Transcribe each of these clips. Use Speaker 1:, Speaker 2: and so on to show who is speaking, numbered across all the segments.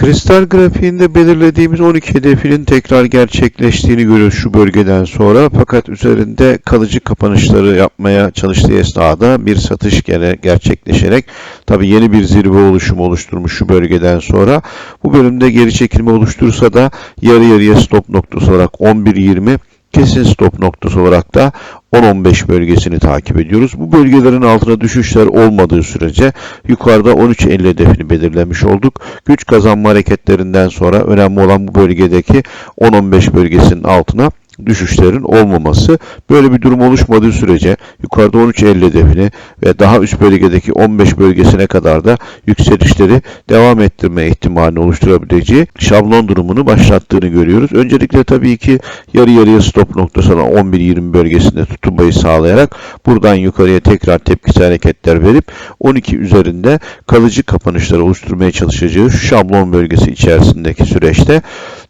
Speaker 1: Kristal grafiğinde belirlediğimiz 12 hedefinin tekrar gerçekleştiğini görüyoruz şu bölgeden sonra. Fakat üzerinde kalıcı kapanışları yapmaya çalıştığı esnada bir satış gene gerçekleşerek tabi yeni bir zirve oluşumu oluşturmuş şu bölgeden sonra. Bu bölümde geri çekilme oluşturursa da yarı yarıya stop noktası olarak 11.20 kesin stop noktası olarak da 10-15 bölgesini takip ediyoruz. Bu bölgelerin altına düşüşler olmadığı sürece yukarıda 13.50 hedefini belirlemiş olduk. Güç kazanma hareketlerinden sonra önemli olan bu bölgedeki 10-15 bölgesinin altına düşüşlerin olmaması. Böyle bir durum oluşmadığı sürece yukarıda 13.50 hedefini ve daha üst bölgedeki 15 bölgesine kadar da yükselişleri devam ettirme ihtimalini oluşturabileceği şablon durumunu başlattığını görüyoruz. Öncelikle tabii ki yarı yarıya stop noktası olan 11.20 bölgesinde tutunmayı sağlayarak buradan yukarıya tekrar tepkisi hareketler verip 12 üzerinde kalıcı kapanışlar oluşturmaya çalışacağı şu şablon bölgesi içerisindeki süreçte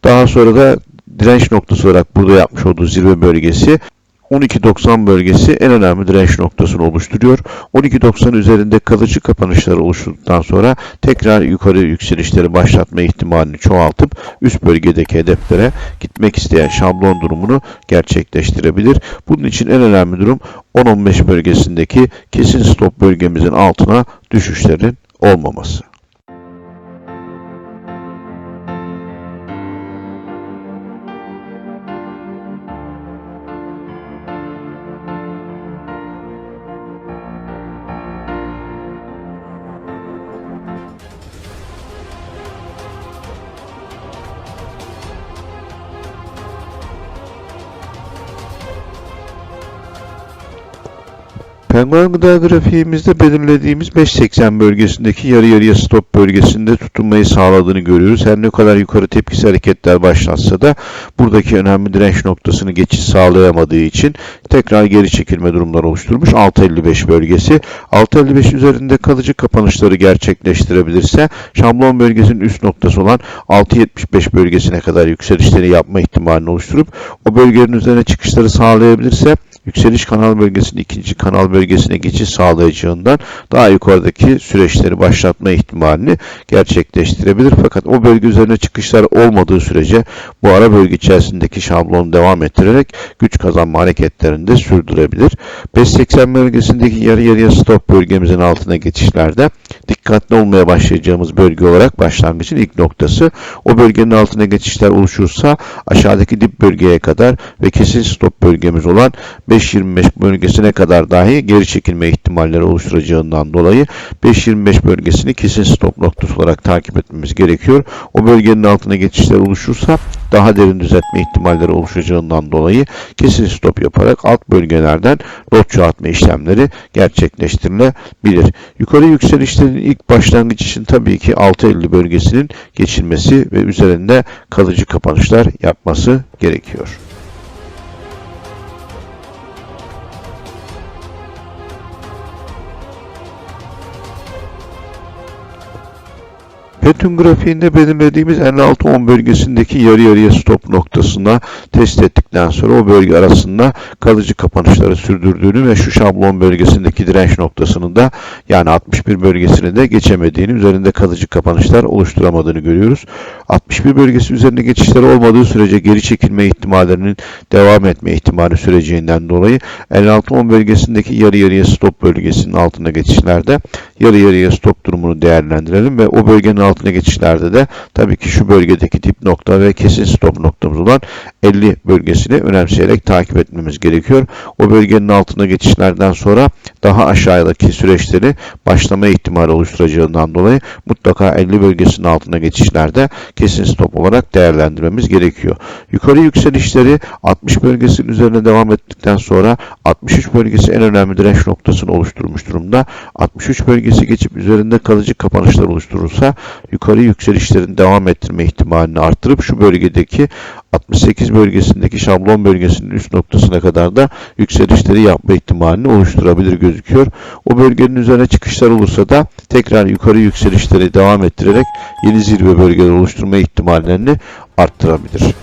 Speaker 1: daha sonra da direnç noktası olarak burada yapmış olduğu zirve bölgesi 12.90 bölgesi en önemli direnç noktasını oluşturuyor. 12.90 üzerinde kalıcı kapanışlar oluşturduktan sonra tekrar yukarı yükselişleri başlatma ihtimalini çoğaltıp üst bölgedeki hedeflere gitmek isteyen şablon durumunu gerçekleştirebilir. Bunun için en önemli durum 10-15 bölgesindeki kesin stop bölgemizin altına düşüşlerin olmaması. Penguen gıda grafiğimizde belirlediğimiz 5.80 bölgesindeki yarı yarıya stop bölgesinde tutunmayı sağladığını görüyoruz. Her ne kadar yukarı tepkisi hareketler başlatsa da buradaki önemli direnç noktasını geçiş sağlayamadığı için tekrar geri çekilme durumları oluşturmuş. 6.55 bölgesi. 6.55 üzerinde kalıcı kapanışları gerçekleştirebilirse şablon bölgesinin üst noktası olan 6.75 bölgesine kadar yükselişleri yapma ihtimalini oluşturup o bölgenin üzerine çıkışları sağlayabilirse yükseliş kanal bölgesinin ikinci kanal bölgesine geçiş sağlayacağından daha yukarıdaki süreçleri başlatma ihtimalini gerçekleştirebilir. Fakat o bölge üzerine çıkışlar olmadığı sürece bu ara bölge içerisindeki şablonu devam ettirerek güç kazanma hareketlerini de sürdürebilir. 580 bölgesindeki yarı yarıya stop bölgemizin altına geçişlerde dikkatli olmaya başlayacağımız bölge olarak başlangıcın ilk noktası. O bölgenin altına geçişler oluşursa aşağıdaki dip bölgeye kadar ve kesin stop bölgemiz olan 5.25 bölgesine kadar dahi geri çekilme ihtimalleri oluşturacağından dolayı 5.25 bölgesini kesin stop noktası olarak takip etmemiz gerekiyor. O bölgenin altına geçişler oluşursa daha derin düzeltme ihtimalleri oluşacağından dolayı kesin stop yaparak alt bölgelerden lot çoğaltma işlemleri gerçekleştirilebilir. Yukarı yükselişlerin ilk başlangıç için tabii ki 6.50 bölgesinin geçilmesi ve üzerinde kalıcı kapanışlar yapması gerekiyor. Petun grafiğinde belirlediğimiz 56-10 bölgesindeki yarı yarıya stop noktasına test ettikten sonra o bölge arasında kalıcı kapanışları sürdürdüğünü ve şu şablon bölgesindeki direnç noktasının da yani 61 bölgesini de geçemediğini, üzerinde kalıcı kapanışlar oluşturamadığını görüyoruz. 61 bölgesi üzerinde geçişler olmadığı sürece geri çekilme ihtimallerinin devam etme ihtimali süreceğinden dolayı 56-10 bölgesindeki yarı yarıya stop bölgesinin altında geçişlerde yarı yarıya stop durumunu değerlendirelim ve o bölgenin altına geçişlerde de tabii ki şu bölgedeki dip nokta ve kesin stop noktamız olan 50 bölgesini önemseyerek takip etmemiz gerekiyor. O bölgenin altına geçişlerden sonra daha aşağıdaki süreçleri başlama ihtimali oluşturacağından dolayı mutlaka 50 bölgesinin altına geçişlerde kesin stop olarak değerlendirmemiz gerekiyor. Yukarı yükselişleri 60 bölgesinin üzerine devam ettikten sonra 63 bölgesi en önemli direnç noktasını oluşturmuş durumda. 63 bölgesi geçip üzerinde kalıcı kapanışlar oluşturursa yukarı yükselişlerin devam ettirme ihtimalini arttırıp şu bölgedeki 68 bölgesindeki şablon bölgesinin üst noktasına kadar da yükselişleri yapma ihtimalini oluşturabilir gözüküyor. O bölgenin üzerine çıkışlar olursa da tekrar yukarı yükselişleri devam ettirerek yeni zirve bölgeleri oluşturma ihtimallerini arttırabilir.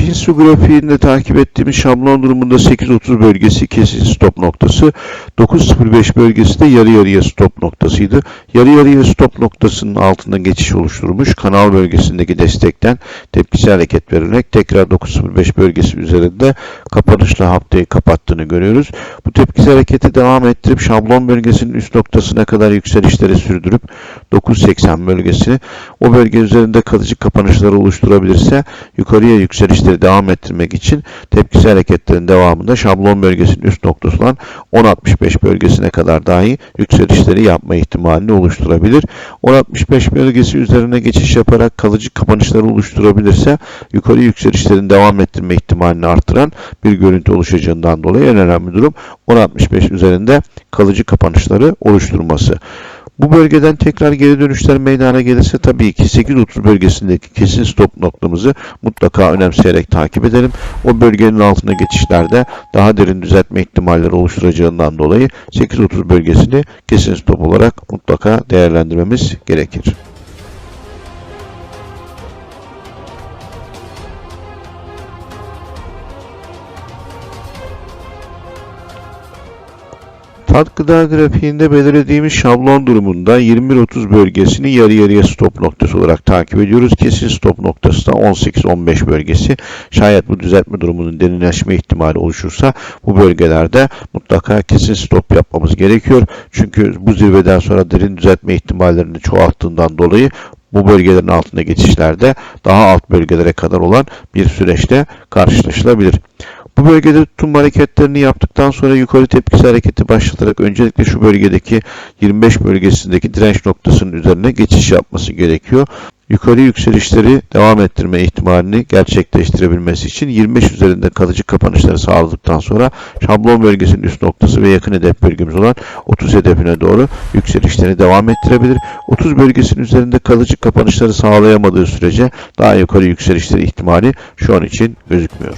Speaker 1: Pinsu grafiğinde takip ettiğimiz şablon durumunda 8.30 bölgesi kesin stop noktası, 9.05 bölgesi de yarı yarıya stop noktasıydı. Yarı yarıya stop noktasının altında geçiş oluşturmuş. Kanal bölgesindeki destekten tepkisi hareket vererek tekrar 9.05 bölgesi üzerinde kapanışla haftayı kapattığını görüyoruz. Bu tepkisi hareketi devam ettirip şablon bölgesinin üst noktasına kadar yükselişleri sürdürüp 9.80 bölgesi o bölge üzerinde kalıcı kapanışları oluşturabilirse yukarıya yükselişleri devam ettirmek için tepkisi hareketlerin devamında şablon bölgesinin üst noktası olan 10.65 bölgesine kadar dahi yükselişleri yapma ihtimalini oluşturabilir. 10.65 bölgesi üzerine geçiş yaparak kalıcı kapanışları oluşturabilirse yukarı yükselişlerin devam ettirme ihtimalini artıran bir görüntü oluşacağından dolayı en önemli durum 10.65 üzerinde kalıcı kapanışları oluşturması. Bu bölgeden tekrar geri dönüşler meydana gelirse tabii ki 8.30 bölgesindeki kesin stop noktamızı mutlaka önemseyerek takip edelim. O bölgenin altına geçişlerde daha derin düzeltme ihtimalleri oluşturacağından dolayı 8.30 bölgesini kesin stop olarak mutlaka değerlendirmemiz gerekir. Tat gıda grafiğinde belirlediğimiz şablon durumunda 21.30 bölgesini yarı yarıya stop noktası olarak takip ediyoruz. Kesin stop noktası da 18-15 bölgesi. Şayet bu düzeltme durumunun derinleşme ihtimali oluşursa bu bölgelerde mutlaka kesin stop yapmamız gerekiyor. Çünkü bu zirveden sonra derin düzeltme ihtimallerini çoğalttığından dolayı bu bölgelerin altında geçişlerde daha alt bölgelere kadar olan bir süreçte karşılaşılabilir. Bu bölgede tutum hareketlerini yaptıktan sonra yukarı tepkisi hareketi başlatarak öncelikle şu bölgedeki 25 bölgesindeki direnç noktasının üzerine geçiş yapması gerekiyor. Yukarı yükselişleri devam ettirme ihtimalini gerçekleştirebilmesi için 25 üzerinde kalıcı kapanışları sağladıktan sonra şablon bölgesinin üst noktası ve yakın hedef bölgemiz olan 30 hedefine doğru yükselişlerini devam ettirebilir. 30 bölgesinin üzerinde kalıcı kapanışları sağlayamadığı sürece daha yukarı yükselişleri ihtimali şu an için gözükmüyor.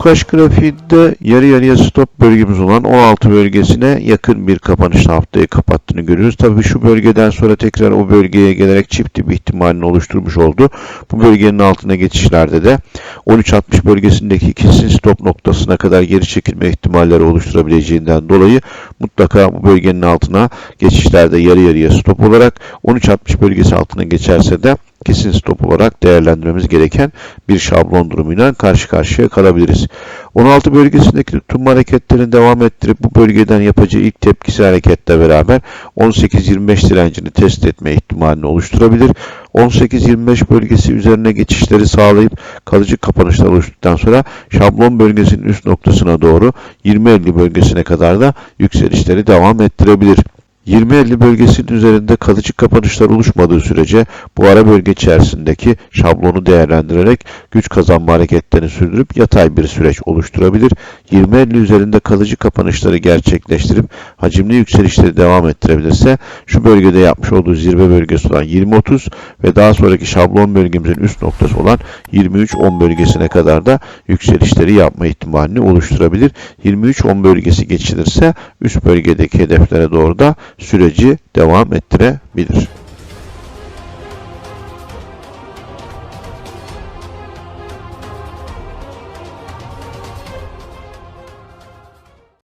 Speaker 1: Tukaş grafiğinde yarı yarıya stop bölgemiz olan 16 bölgesine yakın bir kapanış haftayı kapattığını görüyoruz. Tabii şu bölgeden sonra tekrar o bölgeye gelerek çift dip ihtimalini oluşturmuş oldu. Bu bölgenin altına geçişlerde de 13.60 bölgesindeki kesin stop noktasına kadar geri çekilme ihtimalleri oluşturabileceğinden dolayı mutlaka bu bölgenin altına geçişlerde yarı yarıya stop olarak 13.60 bölgesi altına geçerse de kesin stop olarak değerlendirmemiz gereken bir şablon durumuyla karşı karşıya kalabiliriz. 16 bölgesindeki tutum hareketlerini devam ettirip bu bölgeden yapacağı ilk tepkisi hareketle beraber 18-25 direncini test etme ihtimalini oluşturabilir. 18-25 bölgesi üzerine geçişleri sağlayıp kalıcı kapanışlar oluştuktan sonra şablon bölgesinin üst noktasına doğru 20-50 bölgesine kadar da yükselişleri devam ettirebilir. 20-50 bölgesinin üzerinde kalıcı kapanışlar oluşmadığı sürece bu ara bölge içerisindeki şablonu değerlendirerek güç kazanma hareketlerini sürdürüp yatay bir süreç oluşturabilir. 20-50 üzerinde kalıcı kapanışları gerçekleştirip hacimli yükselişleri devam ettirebilirse şu bölgede yapmış olduğu zirve bölgesi olan 20-30 ve daha sonraki şablon bölgemizin üst noktası olan 23-10 bölgesine kadar da yükselişleri yapma ihtimalini oluşturabilir. 23-10 bölgesi geçilirse üst bölgedeki hedeflere doğru da süreci devam ettirebilir.